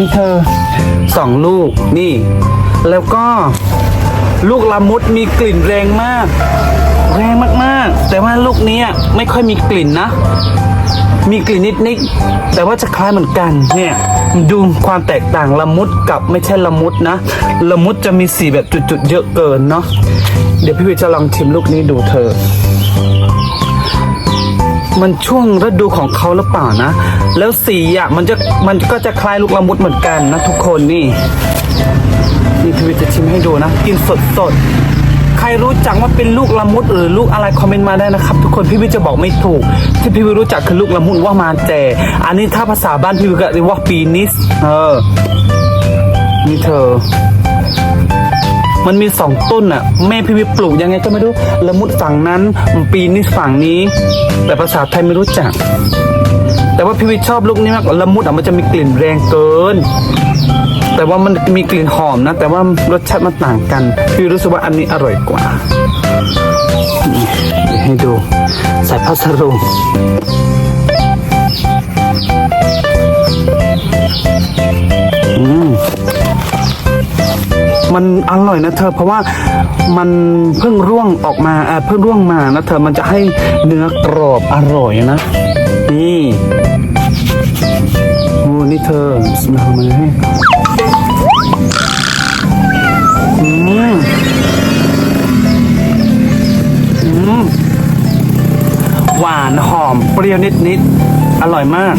นี่เธอสองลูกนี่ แล้วก็ลูกละมุดมีกลิ่นแรงมาก แรงมากๆ แต่ว่าลูกนี้ไม่ค่อยมีกลิ่นนะ มีกลิ่นนิดๆแต่ว่าจะคล้ายเหมือนกันเนี่ยดูความแตกต่างละมุดกับไม่ใช่ละมุดนะ ละมุดจะมีสีแบบจุดๆเยอะเกินเนาะเดี๋ยวพี่วิจะลองชิมลูกนี้ดูเธอ มันช่วงฤดูของเขาหรือเปล่านะ แล้วสีอะมันจะมันก็จะคล้ายลูกละมุดเหมือนกันนะทุกคนนี่นี่พี่วิวจะชิมให้ดูนะ กินสดสดๆใครรู้จักว่าเป็นลูกละมุดหรือลูกอะไรคอมเมนต์มาได้นะครับ ทุกคนพี่วิวจะบอกไม่ถูก ที่พี่วิวรู้จักคือลูกละมุดว่ามาแจอันนี้ถ้าภาษาบ้านพี่วิวก็เรียกว่าปีนิสเออนี่เธอ มันมีสองต้นอะ แม่พี่วิปลูกยังไงก็ไม่รู้ ละมุดฝั่งนั้นปีนิสฝั่งนี้ แต่ภาษาไทยไม่รู้จัก แต่ว่าพี่วิชอบลูกนี้มากละมุดอะมันจะมีกลิ่นแรงเกิน แต่ว่ามันมีกลิ่นหอมนะ แต่ว่ารสชาติมันต่างกัน พี่รู้สึกว่าอันนี้อร่อยกว่าให้ดูใส่พัสดุอื มันอร่อยนะเธอ เพราะว่ามันเพิ่งร่วงออกมาอ่าเพิ่งร่วงมานะเธอมันจะให้เนื้อกรอบอร่อยนะ นี่โอ้นี่เธอสมามาให้อืมอืมหวานหอมเปรี้ยวนิดๆอร่อยมาก